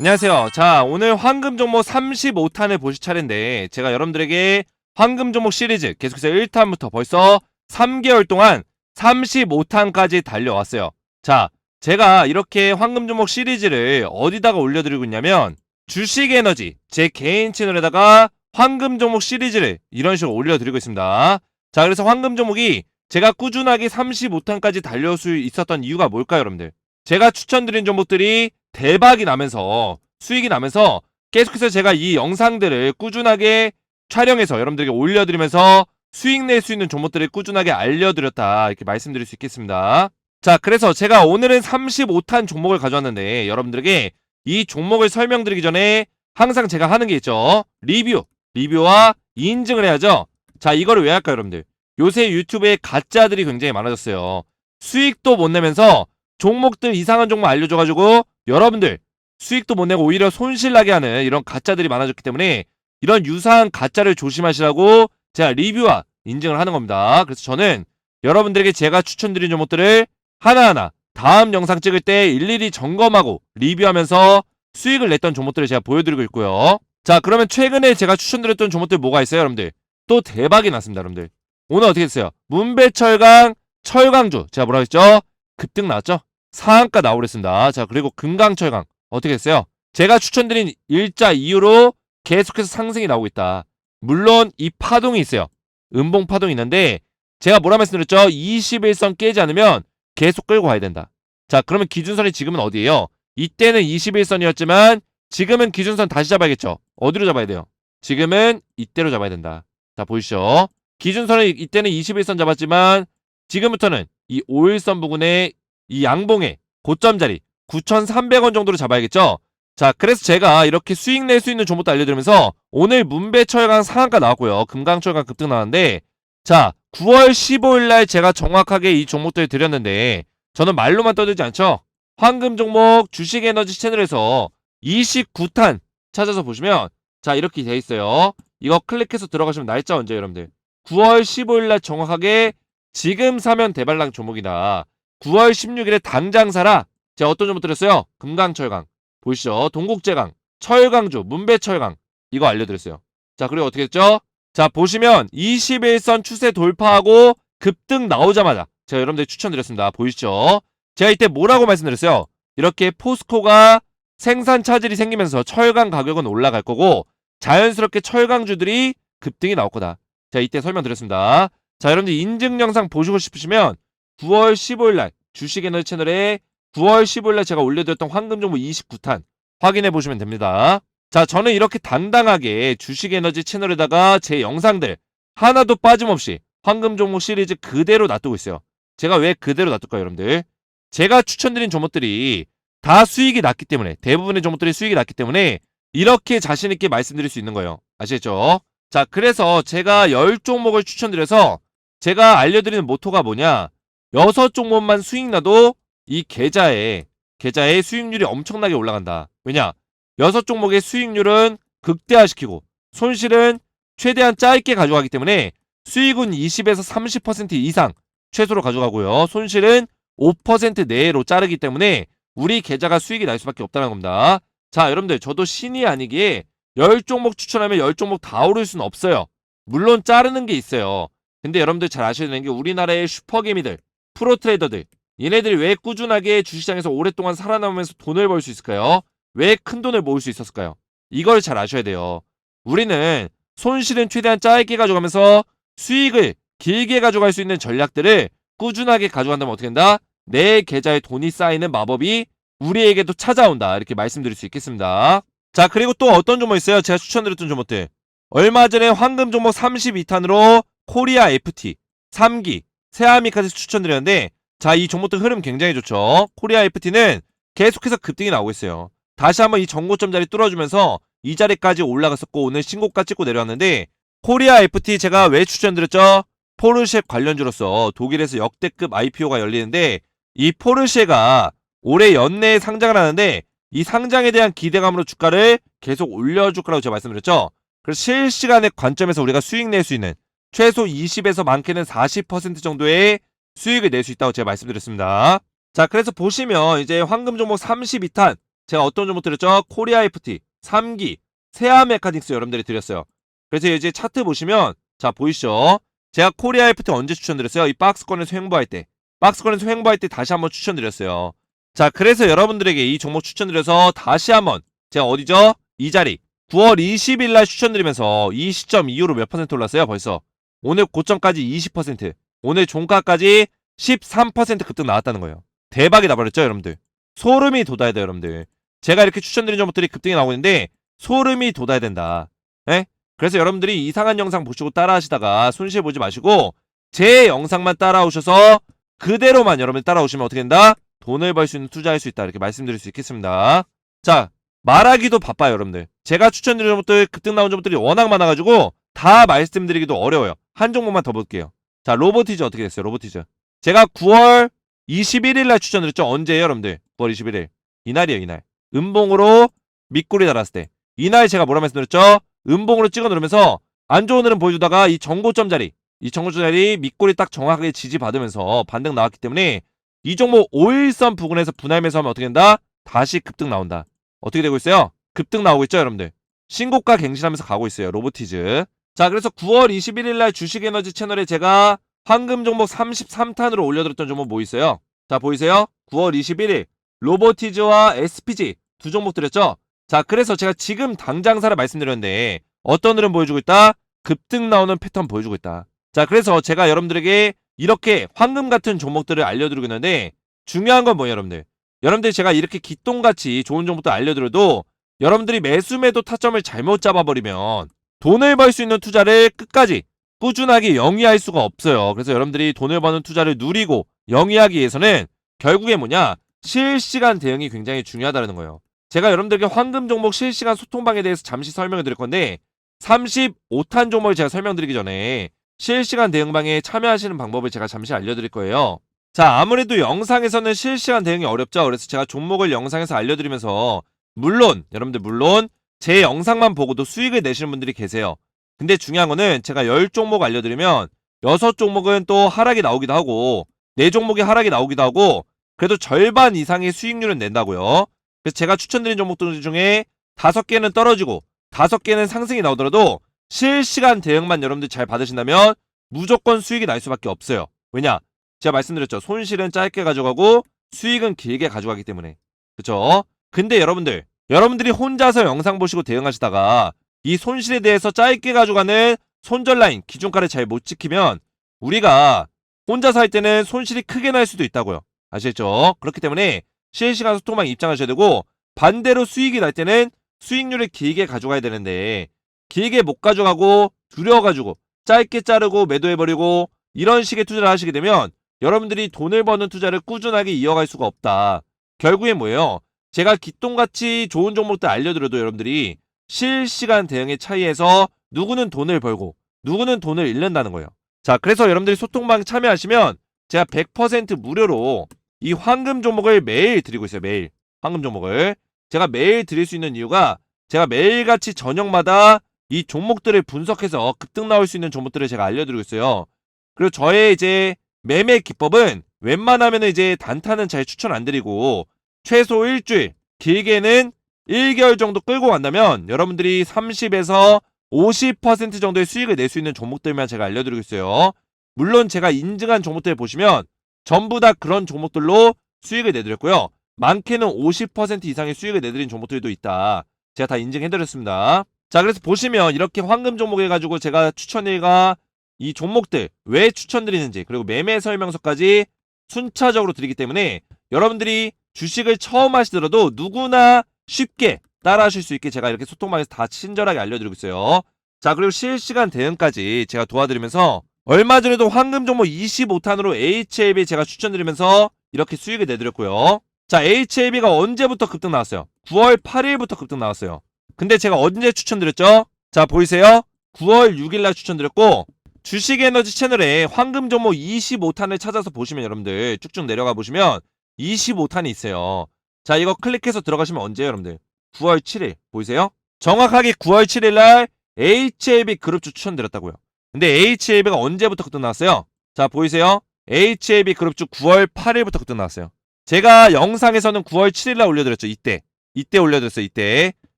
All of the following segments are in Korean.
안녕하세요. 자, 오늘 황금 종목 35탄을 보실 차례인데, 제가 여러분들에게 황금 종목 시리즈 계속해서 1탄부터 벌써 3개월 동안 35탄까지 달려왔어요. 자, 제가 이렇게 황금 종목 시리즈를 어디다가 올려드리고 있냐면, 주식 에너지, 제 개인 채널에다가 황금 종목 시리즈를 이런 식으로 올려드리고 있습니다. 자, 그래서 황금 종목이 제가 꾸준하게 35탄까지 달려올 수 있었던 이유가 뭘까요, 여러분들? 제가 추천드린 종목들이 대박이 나면서 수익이 나면서 계속해서 제가 이 영상들을 꾸준하게 촬영해서 여러분들에게 올려드리면서 수익 낼 수 있는 종목들을 꾸준하게 알려드렸다 이렇게 말씀드릴 수 있겠습니다. 자 그래서 제가 오늘은 35탄 종목을 가져왔는데 여러분들에게 이 종목을 설명드리기 전에 항상 제가 하는 게 있죠. 리뷰, 리뷰와 인증을 해야죠. 자 이거를 왜 할까요 여러분들? 요새 유튜브에 가짜들이 굉장히 많아졌어요. 수익도 못 내면서 종목들 이상한 종목 알려줘가지고 여러분들 수익도 못 내고 오히려 손실나게 하는 이런 가짜들이 많아졌기 때문에 이런 유사한 가짜를 조심하시라고 제가 리뷰와 인증을 하는 겁니다. 그래서 저는 여러분들에게 제가 추천드린 종목들을 하나하나 다음 영상 찍을 때 일일이 점검하고 리뷰하면서 수익을 냈던 종목들을 제가 보여드리고 있고요. 자, 그러면 최근에 제가 추천드렸던 종목들 뭐가 있어요, 여러분들? 또 대박이 났습니다, 여러분들. 오늘 어떻게 됐어요? 문배철강, 철강주. 제가 뭐라고 했죠? 급등 나왔죠? 상한가 나오랬습니다. 자, 그리고 금강철강. 어떻게 했어요? 제가 추천드린 일자 이후로 계속해서 상승이 나오고 있다. 물론 이 파동이 있어요. 음봉 파동이 있는데 제가 뭐라 말씀드렸죠? 21선 깨지 않으면 계속 끌고 가야 된다. 자, 그러면 기준선이 지금은 어디예요? 이때는 21선이었지만 지금은 기준선 다시 잡아야겠죠. 어디로 잡아야 돼요? 지금은 이때로 잡아야 된다. 자, 보이시죠? 기준선은 이때는 21선 잡았지만 지금부터는 이 5일선 부근에 이 양봉의 고점 자리 9,300원 정도로 잡아야겠죠? 자, 그래서 제가 이렇게 수익 낼 수 있는 종목도 알려드리면서 오늘 문배 철강 상한가 나왔고요. 금강 철강 급등 나왔는데 자, 9월 15일 날 제가 정확하게 이 종목들 드렸는데 저는 말로만 떠들지 않죠? 황금 종목 주식 에너지 채널에서 29탄 찾아서 보시면 자, 이렇게 돼 있어요. 이거 클릭해서 들어가시면 날짜 언제 여러분들? 9월 15일 날 정확하게 지금 사면 대발랑 종목이다. 9월 16일에 당장 사라. 제가 어떤 종목 드렸어요? 금강철강. 보이시죠? 동국제강, 철강주, 문배철강. 이거 알려드렸어요. 자, 그리고 어떻게 됐죠? 자, 보시면 21선 추세 돌파하고 급등 나오자마자 제가 여러분들 추천드렸습니다. 보이시죠? 제가 이때 뭐라고 말씀드렸어요? 이렇게 포스코가 생산 차질이 생기면서 철강 가격은 올라갈 거고 자연스럽게 철강주들이 급등이 나올 거다. 제가 이때 설명드렸습니다. 자, 여러분들 인증 영상 보시고 싶으시면 9월 15일 날 주식 에너지 채널에 9월 15일 날 제가 올려드렸던 황금 정보 29탄 확인해 보시면 됩니다. 자, 저는 이렇게 당당하게 주식 에너지 채널에다가 제 영상들 하나도 빠짐없이 황금 종목 시리즈 그대로 놔두고 있어요. 제가 왜 그대로 놔둘까요, 여러분들? 제가 추천드린 종목들이 다 수익이 났기 때문에 대부분의 종목들이 수익이 났기 때문에 이렇게 자신 있게 말씀드릴 수 있는 거예요. 아시겠죠? 자, 그래서 제가 10종목을 추천드려서 제가 알려드리는 모토가 뭐냐? 6종목만 수익 나도 이 계좌에 계좌의 수익률이 엄청나게 올라간다. 왜냐? 여섯 종목의 수익률은 극대화시키고 손실은 최대한 짧게 가져가기 때문에 수익은 20에서 30% 이상 최소로 가져가고요. 손실은 5% 내로 자르기 때문에 우리 계좌가 수익이 날 수밖에 없다는 겁니다. 자, 여러분들 저도 신이 아니기에 10종목 추천하면 10종목 다 오를 수는 없어요. 물론 자르는 게 있어요. 근데 여러분들 잘 아셔야 되는 게 우리나라의 슈퍼개미들, 프로트레이더들 얘네들이 왜 꾸준하게 주시장에서 오랫동안 살아남으면서 돈을 벌 수 있을까요? 왜 큰 돈을 모을 수 있었을까요? 이걸 잘 아셔야 돼요. 우리는 손실은 최대한 짧게 가져가면서 수익을 길게 가져갈 수 있는 전략들을 꾸준하게 가져간다면 어떻게 된다? 내 계좌에 돈이 쌓이는 마법이 우리에게도 찾아온다. 이렇게 말씀드릴 수 있겠습니다. 자, 그리고 또 어떤 종목 있어요? 제가 추천드렸던 종목들. 얼마 전에 황금 종목 32탄으로 코리아 FT, 3기, 세아미까지 추천드렸는데 자, 이 종목들 흐름 굉장히 좋죠. 코리아 FT는 계속해서 급등이 나오고 있어요. 다시 한번 이 정고점 자리 뚫어주면서 이 자리까지 올라갔었고 오늘 신고가 찍고 내려왔는데 코리아 FT 제가 왜 추천드렸죠? 포르쉐 관련주로서 독일에서 역대급 IPO가 열리는데 이 포르쉐가 올해 연내에 상장을 하는데 이 상장에 대한 기대감으로 주가를 계속 올려줄 거라고 제가 말씀드렸죠. 그래서 실시간의 관점에서 우리가 수익 낼 수 있는 최소 20에서 많게는 40% 정도의 수익을 낼 수 있다고 제가 말씀드렸습니다. 자, 그래서 보시면 이제 황금 종목 32탄 제가 어떤 종목 드렸죠? 코리아 FT, 3기, 세아 메카닉스 여러분들이 드렸어요. 그래서 이제 차트 보시면 자 보이시죠? 제가 코리아 FT 언제 추천드렸어요? 이 박스권에서 횡보할 때. 박스권에서 횡보할 때 다시 한번 추천드렸어요. 자, 그래서 여러분들에게 이 종목 추천드려서 다시 한번 제가 어디죠? 이 자리 9월 20일 날 추천드리면서 이 시점 이후로 몇 퍼센트 올랐어요? 벌써 오늘 고점까지 20%, 오늘 종가까지 13% 급등 나왔다는 거예요. 대박이 나버렸죠, 여러분들. 소름이 돋아야 돼요, 여러분들. 제가 이렇게 추천드린 종목들이 급등이 나오고 있는데 소름이 돋아야 된다. 예? 그래서 여러분들이 이상한 영상 보시고 따라하시다가 손실 보지 마시고 제 영상만 따라오셔서 그대로만 여러분 따라오시면 어떻게 된다? 돈을 벌 수 있는 투자할 수 있다. 이렇게 말씀드릴 수 있겠습니다. 자, 말하기도 바빠요, 여러분들. 제가 추천드린 종목들, 급등 나온 종목들이 워낙 많아가지고 다 말씀드리기도 어려워요. 한 종목만 더 볼게요. 자, 로보티즈 어떻게 됐어요, 로보티즈? 제가 9월 21일 날 추천드렸죠? 언제예요, 여러분들? 9월 21일. 이날이에요, 이날. 음봉으로 밑꼬리 달았을 때. 이날 제가 뭐라 말씀드렸죠? 음봉으로 찍어 누르면서 안 좋은 흐름 보여주다가 이 정고점 자리, 이 정고점 자리 밑꼬리 딱 정확하게 지지받으면서 반등 나왔기 때문에 이 종목 5일선 부근에서 분할 매수하면 어떻게 된다? 다시 급등 나온다. 어떻게 되고 있어요? 급등 나오고 있죠, 여러분들. 신고가 갱신하면서 가고 있어요. 로보티즈. 자, 그래서 9월 21일 날 주식에너지 채널에 제가 황금 종목 33탄으로 올려드렸던 종목 뭐 있어요? 자, 보이세요? 9월 21일 로보티즈와 SPG 두 종목 드렸죠? 자, 그래서 제가 지금 당장사를 말씀드렸는데 어떤 흐름 보여주고 있다? 급등 나오는 패턴 보여주고 있다. 자, 그래서 제가 여러분들에게 이렇게 황금 같은 종목들을 알려드리고 있는데 중요한 건 뭐예요, 여러분들? 여러분들 제가 이렇게 기똥같이 좋은 종목도 알려드려도 여러분들이 매수 매도 타점을 잘못 잡아버리면 돈을 벌 수 있는 투자를 끝까지 꾸준하게 영위할 수가 없어요. 그래서 여러분들이 돈을 버는 투자를 누리고 영위하기 위해서는 결국에 뭐냐? 실시간 대응이 굉장히 중요하다는 거예요. 제가 여러분들에게 황금 종목 실시간 소통방에 대해서 잠시 설명을 드릴 건데 35탄 종목을 제가 설명드리기 전에 실시간 대응방에 참여하시는 방법을 제가 잠시 알려드릴 거예요. 자, 아무래도 영상에서는 실시간 대응이 어렵죠. 그래서 제가 종목을 영상에서 알려드리면서 물론 여러분들 물론 제 영상만 보고도 수익을 내시는 분들이 계세요. 근데 중요한 거는 제가 10종목 알려드리면 6종목은 또 하락이 나오기도 하고 4종목이 하락이 나오기도 하고 그래도 절반 이상의 수익률은 낸다고요. 그래서 제가 추천드린 종목들 중에 5개는 떨어지고 5개는 상승이 나오더라도 실시간 대응만 여러분들 잘 받으신다면 무조건 수익이 날 수밖에 없어요. 왜냐? 제가 말씀드렸죠. 손실은 짧게 가져가고 수익은 길게 가져가기 때문에. 그쵸? 근데 여러분들, 여러분들이 혼자서 영상 보시고 대응하시다가 이 손실에 대해서 짧게 가져가는 손절 라인, 기준가를 잘 못 지키면 우리가 혼자서 할 때는 손실이 크게 날 수도 있다고요. 아시겠죠? 그렇기 때문에 실시간 소통망 입장하셔야 되고 반대로 수익이 날 때는 수익률을 길게 가져가야 되는데 길게 못 가져가고 두려워가지고 짧게 자르고 매도해버리고 이런 식의 투자를 하시게 되면 여러분들이 돈을 버는 투자를 꾸준하게 이어갈 수가 없다. 결국엔 뭐예요? 제가 기똥같이 좋은 종목들 알려드려도 여러분들이 실시간 대응의 차이에서 누구는 돈을 벌고 누구는 돈을 잃는다는 거예요. 자, 그래서 여러분들이 소통방 참여하시면 제가 100% 무료로 이 황금 종목을 매일 드리고 있어요. 매일. 황금 종목을. 제가 매일 드릴 수 있는 이유가 제가 매일같이 저녁마다 이 종목들을 분석해서 급등 나올 수 있는 종목들을 제가 알려드리고 있어요. 그리고 저의 이제 매매 기법은 웬만하면 이제 단타는 잘 추천 안 드리고 최소 일주일, 길게는 1개월 정도 끌고 간다면 여러분들이 30에서 50% 정도의 수익을 낼 수 있는 종목들만 제가 알려드리고 있어요. 물론 제가 인증한 종목들 보시면 전부 다 그런 종목들로 수익을 내드렸고요. 많게는 50% 이상의 수익을 내드린 종목들도 있다. 제가 다 인증해드렸습니다. 자, 그래서 보시면 이렇게 황금 종목 해가지고 제가 추천일과 이 종목들 왜 추천드리는지 그리고 매매 설명서까지 순차적으로 드리기 때문에 여러분들이 주식을 처음 하시더라도 누구나 쉽게 따라 하실 수 있게 제가 이렇게 소통방에서 다 친절하게 알려드리고 있어요. 자, 그리고 실시간 대응까지 제가 도와드리면서 얼마 전에도 황금 종목 25탄으로 HLB 제가 추천드리면서 이렇게 수익을 내드렸고요. 자, HLB가 언제부터 급등 나왔어요? 9월 8일부터 급등 나왔어요. 근데 제가 언제 추천드렸죠? 자, 보이세요? 9월 6일날 추천드렸고 주식에너지 채널에 황금 종목 25탄을 찾아서 보시면 여러분들 쭉쭉 내려가 보시면 25탄이 있어요. 자, 이거 클릭해서 들어가시면 언제예요, 여러분들? 9월 7일. 보이세요? 정확하게 9월 7일 날 HLB 그룹주 추천드렸다고요. 근데 HLB가 언제부터 급등 나왔어요? 자, 보이세요? HLB 그룹주 9월 8일부터 급등 나왔어요. 제가 영상에서는 9월 7일 날 올려드렸죠, 이때. 이때 올려드렸어요. 이때.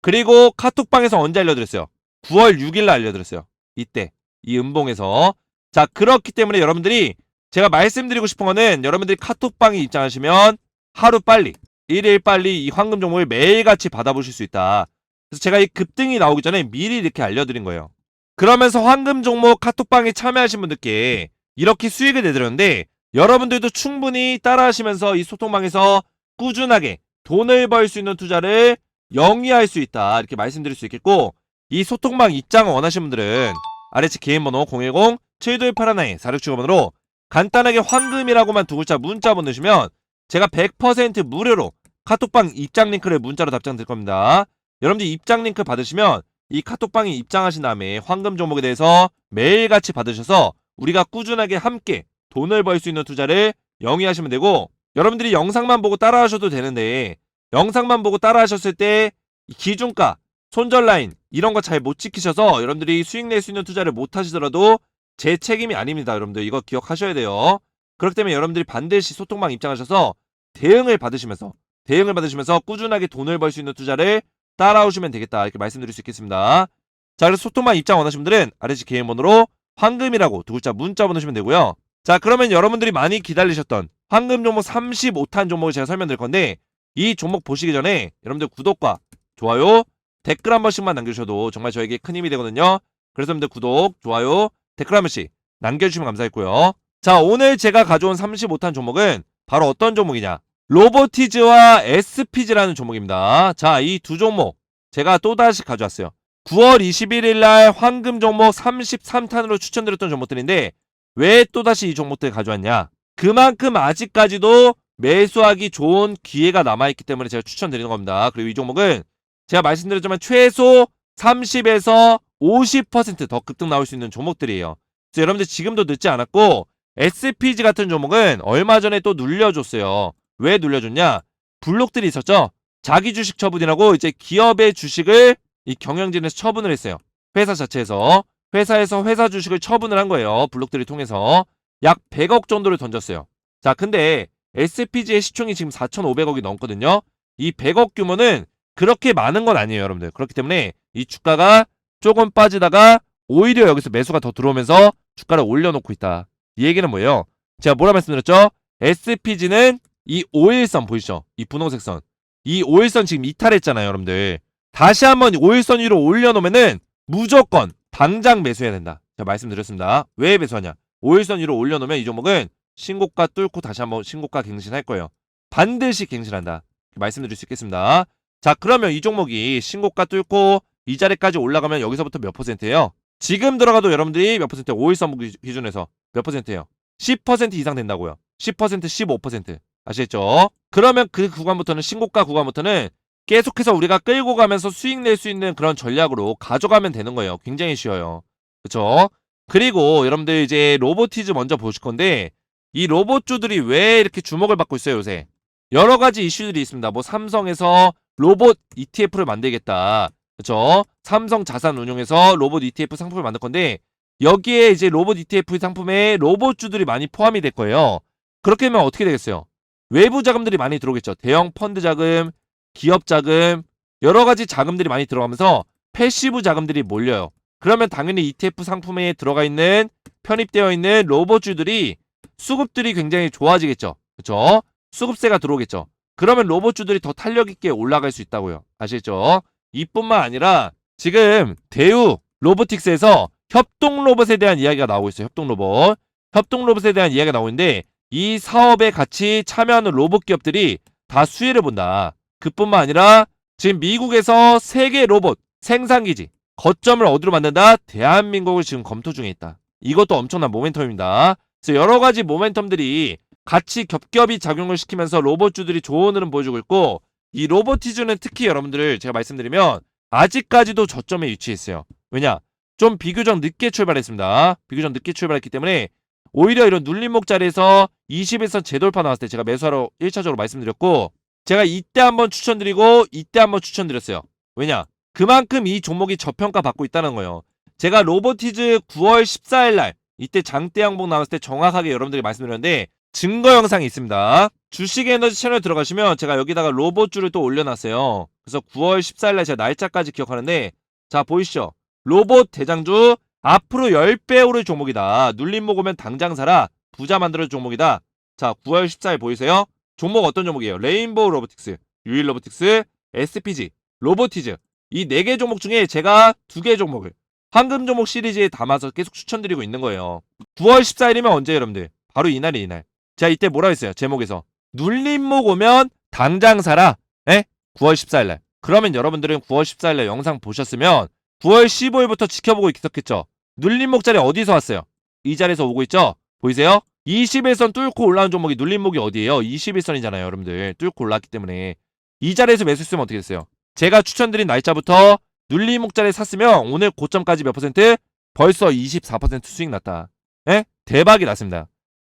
그리고 카톡방에서 언제 알려드렸어요? 9월 6일 날 알려드렸어요. 이때 이 음봉에서 자 그렇기 때문에 여러분들이 제가 말씀드리고 싶은 거는 여러분들이 카톡방에 입장하시면 하루 빨리 일일 빨리 이 황금 종목을 매일같이 받아보실 수 있다. 그래서 제가 이 급등이 나오기 전에 미리 이렇게 알려드린 거예요. 그러면서 황금 종목 카톡방에 참여하신 분들께 이렇게 수익을 내드렸는데 여러분들도 충분히 따라하시면서 이 소통방에서 꾸준하게 돈을 벌 수 있는 투자를 영위할 수 있다. 이렇게 말씀드릴 수 있겠고 이 소통방 입장을 원하시는 분들은 아래치 개인번호 010-7281 4675번으로 간단하게 황금이라고만 두 글자 문자 보내주시면 제가 100% 무료로 카톡방 입장 링크를 문자로 답장 드릴 겁니다. 여러분들 입장 링크 받으시면 이 카톡방에 입장하신 다음에 황금 종목에 대해서 매일같이 받으셔서 우리가 꾸준하게 함께 돈을 벌 수 있는 투자를 영위하시면 되고 여러분들이 영상만 보고 따라하셔도 되는데 영상만 보고 따라하셨을 때이 기준가, 손절 라인 이런 거 잘 못 지키셔서 여러분들이 수익 낼 수 있는 투자를 못 하시더라도 제 책임이 아닙니다. 여러분들 이거 기억하셔야 돼요. 그렇기 때문에 여러분들이 반드시 소통방 입장하셔서 대응을 받으시면서 대응을 받으시면서 꾸준하게 돈을 벌 수 있는 투자를 따라오시면 되겠다 이렇게 말씀드릴 수 있겠습니다. 자 그래서 소통방 입장 원하시는 분들은 아래지 개인 번호로 황금이라고 두 글자 문자 보내시면 되고요. 자 그러면 여러분들이 많이 기다리셨던 황금 종목 35탄 종목을 제가 설명드릴 건데 이 종목 보시기 전에 여러분들 구독과 좋아요 댓글 한 번씩만 남겨주셔도 정말 저에게 큰 힘이 되거든요. 그래서 여러분들 구독, 좋아요, 댓글 한 번씩 남겨주시면 감사했고요. 자 오늘 제가 가져온 35탄 종목은 바로 어떤 종목이냐 로보티즈와 SPG라는 종목입니다. 자 이 두 종목 제가 또다시 가져왔어요. 9월 21일 날 황금 종목 33탄으로 추천드렸던 종목들인데 왜 또다시 이 종목들 가져왔냐? 그만큼 아직까지도 매수하기 좋은 기회가 남아있기 때문에 제가 추천드리는 겁니다. 그리고 이 종목은 제가 말씀드렸지만 최소 30에서 50%더 급등 나올 수 있는 종목들이에요. 그래서 여러분들 지금도 늦지 않았고 SPG 같은 종목은 얼마 전에 또 눌려줬어요. 왜 눌려줬냐? 블록들이 있었죠? 자기 주식 처분이라고 이제 기업의 주식을 이 경영진에서 처분을 했어요. 회사 자체에서. 회사에서 회사 주식을 처분을 한 거예요. 블록들을 통해서. 약 100억 정도를 던졌어요. 자, 근데 SPG의 시총이 지금 4,500억이 넘거든요. 이 100억 규모는 그렇게 많은 건 아니에요, 여러분들. 그렇기 때문에 이 주가가 조금 빠지다가 오히려 여기서 매수가 더 들어오면서 주가를 올려놓고 있다. 이 얘기는 뭐예요? 제가 뭐라 말씀드렸죠? SPG는 이 5일선 보이시죠? 이 분홍색 선. 이 5일선 지금 이탈했잖아요, 여러분들. 다시 한번 5일선 위로 올려놓으면은 무조건 당장 매수해야 된다. 제가 말씀드렸습니다. 왜 매수하냐? 5일선 위로 올려놓으면 이 종목은 신고가 뚫고 다시 한번 신고가 갱신할 거예요. 반드시 갱신한다. 말씀드릴 수 있겠습니다. 자, 그러면 이 종목이 신고가 뚫고 이 자리까지 올라가면 여기서부터 몇 퍼센트예요? 지금 들어가도 여러분들이 몇 퍼센트? 5일선 기- 기준에서 몇 퍼센트예요? 10% 이상 된다고요. 10%, 15%. 아시겠죠? 그러면 그 구간부터는 신고가 구간부터는 계속해서 우리가 끌고 가면서 수익 낼 수 있는 그런 전략으로 가져가면 되는 거예요. 굉장히 쉬워요. 그쵸? 그리고 여러분들 이제 로보티즈 먼저 보실 건데 이 로봇주들이 왜 이렇게 주목을 받고 있어요, 요새? 여러 가지 이슈들이 있습니다. 뭐 삼성에서 로봇 ETF를 만들겠다. 그쵸? 삼성 자산 운용에서 로봇 ETF 상품을 만들 건데 여기에 이제 로봇 ETF 상품에 로봇주들이 많이 포함이 될 거예요. 그렇게 되면 어떻게 되겠어요? 외부 자금들이 많이 들어오겠죠. 대형 펀드 자금, 기업 자금, 여러 가지 자금들이 많이 들어가면서 패시브 자금들이 몰려요. 그러면 당연히 ETF 상품에 들어가 있는 편입되어 있는 로봇주들이 수급들이 굉장히 좋아지겠죠. 그쵸? 수급세가 들어오겠죠. 그러면 로봇주들이 더 탄력 있게 올라갈 수 있다고요. 아시겠죠? 이뿐만 아니라 지금 대우 로보틱스에서 협동 로봇에 대한 이야기가 나오고 있어요. 협동 로봇. 협동 로봇에 대한 이야기가 나오고 있는데 이 사업에 같이 참여하는 로봇 기업들이 다 수혜를 본다. 그뿐만 아니라 지금 미국에서 세계 로봇 생산기지 거점을 어디로 만든다? 대한민국을 지금 검토 중에 있다. 이것도 엄청난 모멘텀입니다. 그래서 여러 가지 모멘텀들이 같이 겹겹이 작용을 시키면서 로봇주들이 좋은 흐름 보여주고 있고 이 로보티즈는 특히 여러분들을 제가 말씀드리면 아직까지도 저점에 위치해 있어요. 왜냐? 좀 비교적 늦게 출발했습니다. 비교적 늦게 출발했기 때문에 오히려 이런 눌림목 자리에서 20일선 재돌파 나왔을 때 제가 매수하러 1차적으로 말씀드렸고 제가 이때 한번 추천드리고 이때 한번 추천드렸어요. 왜냐? 그만큼 이 종목이 저평가 받고 있다는 거예요. 제가 로보티즈 9월 14일 날 이때 장대 양봉 나왔을 때 정확하게 여러분들이 말씀드렸는데 증거 영상이 있습니다. 주식 에너지 채널 들어가시면 제가 여기다가 로봇줄을 또 올려놨어요. 그래서 9월 14일 날 제가 날짜까지 기억하는데 자 보이시죠? 로봇 대장주 앞으로 10배 오를 종목이다. 눌림 먹으면 당장 사라. 부자 만들어 종목이다. 자 9월 14일 보이세요? 종목 어떤 종목이에요? 레인보우 로보틱스, 유일 로보틱스, SPG, 로보티즈 이네개 종목 중에 제가 두개 종목을 황금 종목 시리즈에 담아서 계속 추천드리고 있는 거예요. 9월 14일이면 언제 여러분들? 바로 이날이 이날. 제가 이때 뭐라 했어요? 제목에서 눌림목 오면 당장 사라. 에? 9월 14일날. 그러면 여러분들은 9월 14일날 영상 보셨으면 9월 15일부터 지켜보고 있었겠죠. 눌림목 자리 어디서 왔어요? 이 자리에서 오고 있죠? 보이세요? 21선 뚫고 올라온 종목이 눌림목이 어디예요? 21선이잖아요, 여러분들. 뚫고 올랐기 때문에. 이 자리에서 매수했으면 어떻게 됐어요? 제가 추천드린 날짜부터 눌림목 자리에 샀으면 오늘 고점까지 몇 퍼센트? 벌써 24% 수익 났다. 에? 대박이 났습니다.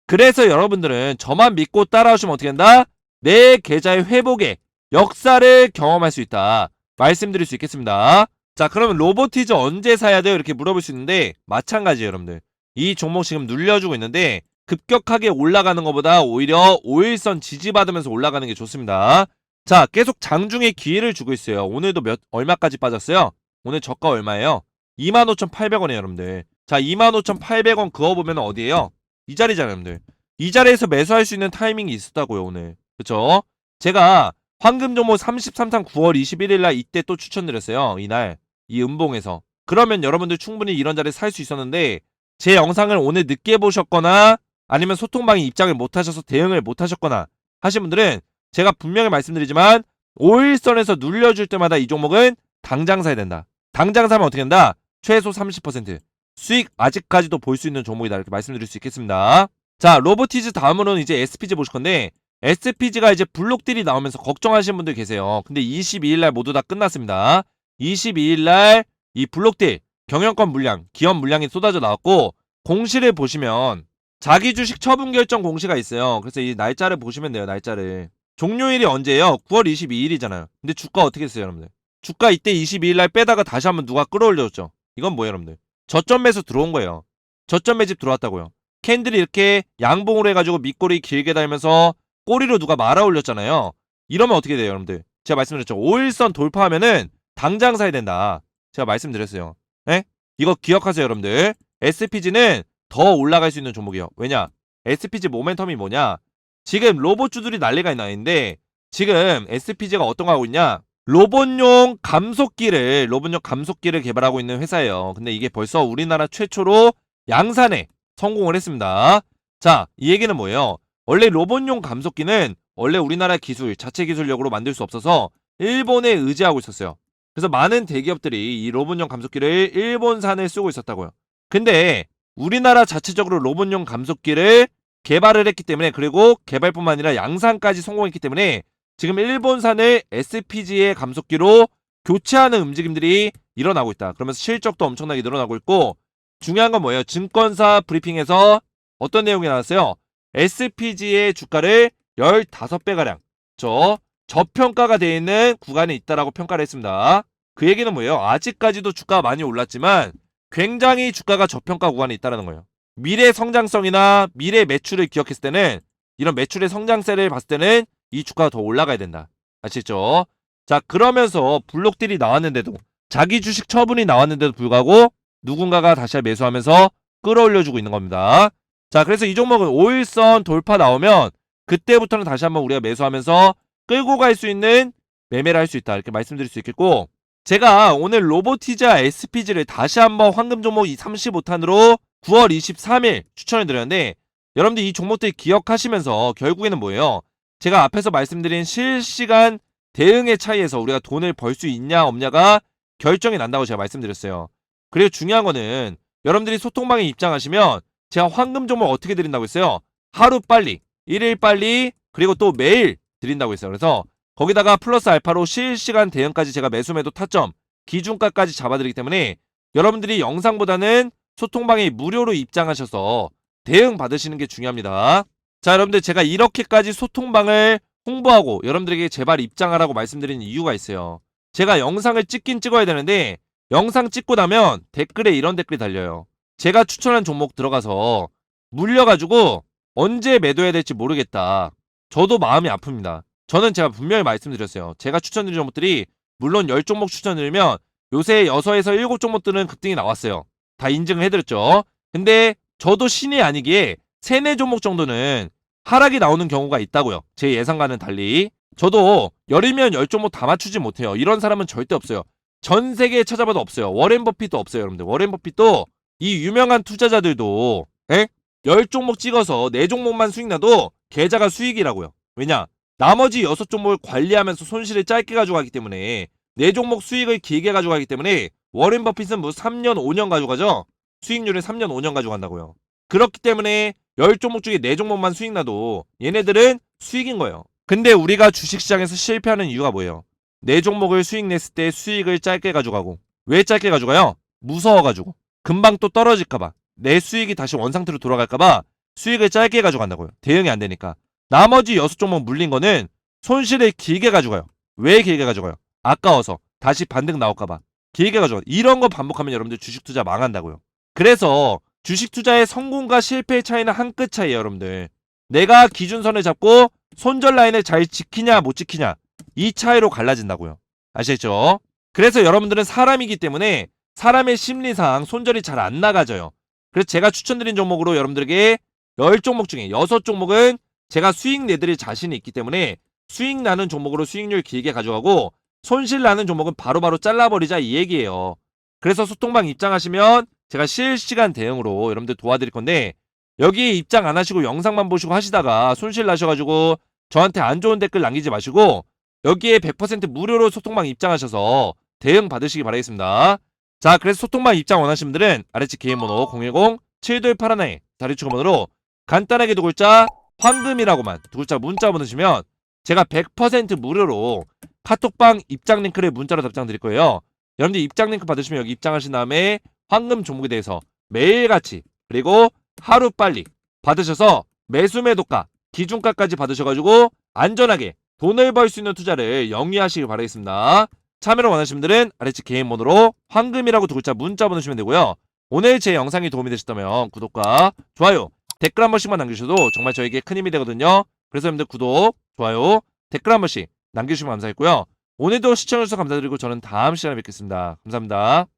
그래서 여러분들은 저만 믿고 따라오시면 어떻게 된다? 내 계좌의 회복에 역사를 경험할 수 있다. 말씀드릴 수 있겠습니다. 자, 그러면 로보티즈 언제 사야 돼요? 이렇게 물어볼 수 있는데 마찬가지예요, 여러분들. 이 종목 지금 눌려주고 있는데 급격하게 올라가는 것보다 오히려 5일선 지지받으면서 올라가는 게 좋습니다. 자, 계속 장중에 기회를 주고 있어요. 오늘도 몇 얼마까지 빠졌어요? 오늘 저가 얼마예요? 25,800원이에요, 여러분들. 자, 25,800원 그어보면 어디예요? 이 자리잖아요, 여러분들. 이 자리에서 매수할 수 있는 타이밍이 있었다고요, 오늘. 그쵸? 제가 황금 종목 33탄 9월 21일 날 이때 또 추천드렸어요. 이날. 이 음봉에서. 그러면 여러분들 충분히 이런 자리에 살 수 있었는데 제 영상을 오늘 늦게 보셨거나 아니면 소통방에 입장을 못 하셔서 대응을 못 하셨거나 하신 분들은 제가 분명히 말씀드리지만 5일선에서 눌려줄 때마다 이 종목은 당장 사야 된다. 당장 사면 어떻게 된다? 최소 30% 수익 아직까지도 볼 수 있는 종목이다 이렇게 말씀드릴 수 있겠습니다. 자 로보티즈 다음으로는 이제 SPG 보실 건데 SPG가 이제 블록들이 나오면서 걱정하시는 분들 계세요. 근데 22일날 모두 다 끝났습니다. 22일날 이 블록딜 경영권 물량, 기업 물량이 쏟아져 나왔고 공시를 보시면 자기 주식 처분 결정 공시가 있어요. 그래서 이 날짜를 보시면 돼요. 날짜를. 종료일이 언제예요? 9월 22일이잖아요. 근데 주가 어떻게 했어요, 여러분들? 주가 이때 22일 날 빼다가 다시 한번 누가 끌어올려줬죠. 이건 뭐예요, 여러분들? 저점 매수 들어온 거예요. 저점 매집 들어왔다고요. 캔들이 이렇게 양봉으로 해가지고 밑꼬리 길게 달면서 꼬리로 누가 말아 올렸잖아요. 이러면 어떻게 돼요, 여러분들? 제가 말씀드렸죠. 5일선 돌파하면은 당장 사야 된다. 제가 말씀드렸어요. 예? 이거 기억하세요, 여러분들. SPG는 더 올라갈 수 있는 종목이에요. 왜냐? SPG 모멘텀이 뭐냐? 지금 로봇주들이 난리가 나 있는데 지금 SPG가 어떤 거 하고 있냐? 로봇용 감속기를 로봇용 감속기를 개발하고 있는 회사예요. 근데 이게 벌써 우리나라 최초로 양산에 성공을 했습니다. 자, 이 얘기는 뭐예요? 원래 로봇용 감속기는 원래 우리나라 기술, 자체 기술력으로 만들 수 없어서 일본에 의지하고 있었어요. 그래서 많은 대기업들이 이 로봇용 감속기를 일본산을 쓰고 있었다고요. 근데 우리나라 자체적으로 로봇용 감속기를 개발을 했기 때문에 그리고 개발뿐만 아니라 양산까지 성공했기 때문에 지금 일본산을 SPG의 감속기로 교체하는 움직임들이 일어나고 있다. 그러면서 실적도 엄청나게 늘어나고 있고 중요한 건 뭐예요? 증권사 브리핑에서 어떤 내용이 나왔어요? SPG의 주가를 15배가량 저 저평가가 되어 있는 구간에 있다라고 평가를 했습니다. 그 얘기는 뭐예요? 아직까지도 주가가 많이 올랐지만 굉장히 주가가 저평가 구간에 있다는 거예요. 미래 성장성이나 미래 매출을 기억했을 때는 이런 매출의 성장세를 봤을 때는 이 주가가 더 올라가야 된다. 아시죠? 자, 그러면서 블록들이 나왔는데도 자기 주식 처분이 나왔는데도 불구하고 누군가가 다시 매수하면서 끌어올려주고 있는 겁니다. 자, 그래서 이 종목은 5일선 돌파 나오면 그때부터는 다시 한번 우리가 매수하면서 끌고 갈 수 있는 매매를 할 수 있다. 이렇게 말씀드릴 수 있겠고 제가 오늘 로보티자 SPG를 다시 한번 황금 종목 35탄으로 9월 23일 추천을 드렸는데 여러분들 이 종목들 기억하시면서 결국에는 뭐예요? 제가 앞에서 말씀드린 실시간 대응의 차이에서 우리가 돈을 벌 수 있냐 없냐가 결정이 난다고 제가 말씀드렸어요. 그리고 중요한 거는 여러분들이 소통방에 입장하시면 제가 황금 종목 어떻게 드린다고 했어요? 하루 빨리, 일일 빨리, 그리고 또 매일 드린다고 했어요. 그래서 거기다가 플러스 알파로 실시간 대응까지 제가 매수매도 타점, 기준가까지 잡아드리기 때문에 여러분들이 영상보다는 소통방에 무료로 입장하셔서 대응 받으시는 게 중요합니다. 자, 여러분들 제가 이렇게까지 소통방을 홍보하고 여러분들에게 제발 입장하라고 말씀드리는 이유가 있어요. 제가 영상을 찍긴 찍어야 되는데 영상 찍고 나면 댓글에 이런 댓글이 달려요. 제가 추천한 종목 들어가서 물려가지고 언제 매도해야 될지 모르겠다. 저도 마음이 아픕니다. 저는 제가 분명히 말씀드렸어요. 제가 추천드린 종목들이 물론 10종목 추천드리면 요새 6에서 7종목들은 급등이 나왔어요. 다 인증을 해드렸죠. 근데 저도 신이 아니기에 3, 4종목 정도는 하락이 나오는 경우가 있다고요. 제 예상과는 달리. 저도 열이면 10종목 다 맞추지 못해요. 이런 사람은 절대 없어요. 전 세계에 찾아봐도 없어요. 워렌 버핏도 없어요, 여러분들. 워렌 버핏도 이 유명한 투자자들도 에? 10종목 찍어서 4종목만 수익 나도 계좌가 수익이라고요. 왜냐? 나머지 6종목을 관리하면서 손실을 짧게 가져가기 때문에 4종목 수익을 길게 가져가기 때문에 워렌 버핏은 뭐 3년, 5년 가져가죠? 수익률을 3년, 5년 가져간다고요. 그렇기 때문에 10종목 중에 4종목만 수익 나도 얘네들은 수익인 거예요. 근데 우리가 주식시장에서 실패하는 이유가 뭐예요? 4종목을 수익 냈을 때 수익을 짧게 가져가고 왜 짧게 가져가요? 무서워가지고 금방 또 떨어질까봐 내 수익이 다시 원상태로 돌아갈까봐 수익을 짧게 가져간다고요. 대응이 안 되니까. 나머지 6종목 물린 거는 손실을 길게 가져가요. 왜 길게 가져가요? 아까워서 다시 반등 나올까봐 길게 가져가. 이런 거 반복하면 여러분들 주식 투자 망한다고요. 그래서 주식 투자의 성공과 실패의 차이는 한 끗 차이에요, 여러분들. 내가 기준선을 잡고 손절 라인을 잘 지키냐 못 지키냐 이 차이로 갈라진다고요. 아시겠죠? 그래서 여러분들은 사람이기 때문에 사람의 심리상 손절이 잘 안 나가져요. 그래서 제가 추천드린 종목으로 여러분들에게 10종목 중에 6종목은 제가 수익 내드릴 자신이 있기 때문에 수익 나는 종목으로 수익률 길게 가져가고 손실 나는 종목은 바로바로 잘라버리자 이 얘기예요. 그래서 소통방 입장하시면 제가 실시간 대응으로 여러분들 도와드릴 건데 여기에 입장 안 하시고 영상만 보시고 하시다가 손실 나셔가지고 저한테 안 좋은 댓글 남기지 마시고 여기에 100% 무료로 소통방 입장하셔서 대응 받으시기 바라겠습니다. 자, 그래서 소통방 입장 원하시는 분들은 아래측 개인 번호 010-7281에 다리 추가번호로 간단하게 두 글자 황금이라고만 두 글자 문자 보내시면 제가 100% 무료로 카톡방 입장 링크를 문자로 답장 드릴 거예요. 여러분들 입장 링크 받으시면 여기 입장하신 다음에 황금 종목에 대해서 매일같이 그리고 하루 빨리 받으셔서 매수 매도가 기준가까지 받으셔가지고 안전하게 돈을 벌 수 있는 투자를 영위하시길 바라겠습니다. 참여를 원하시는 분들은 아래측 개인 번호로 황금이라고 두 글자 문자 보내주시면 되고요. 오늘 제 영상이 도움이 되셨다면 구독과 좋아요, 댓글 한 번씩만 남겨주셔도 정말 저에게 큰 힘이 되거든요. 그래서 여러분들 구독, 좋아요, 댓글 한 번씩 남겨주시면 감사했고요. 오늘도 시청해주셔서 감사드리고 저는 다음 시간에 뵙겠습니다. 감사합니다.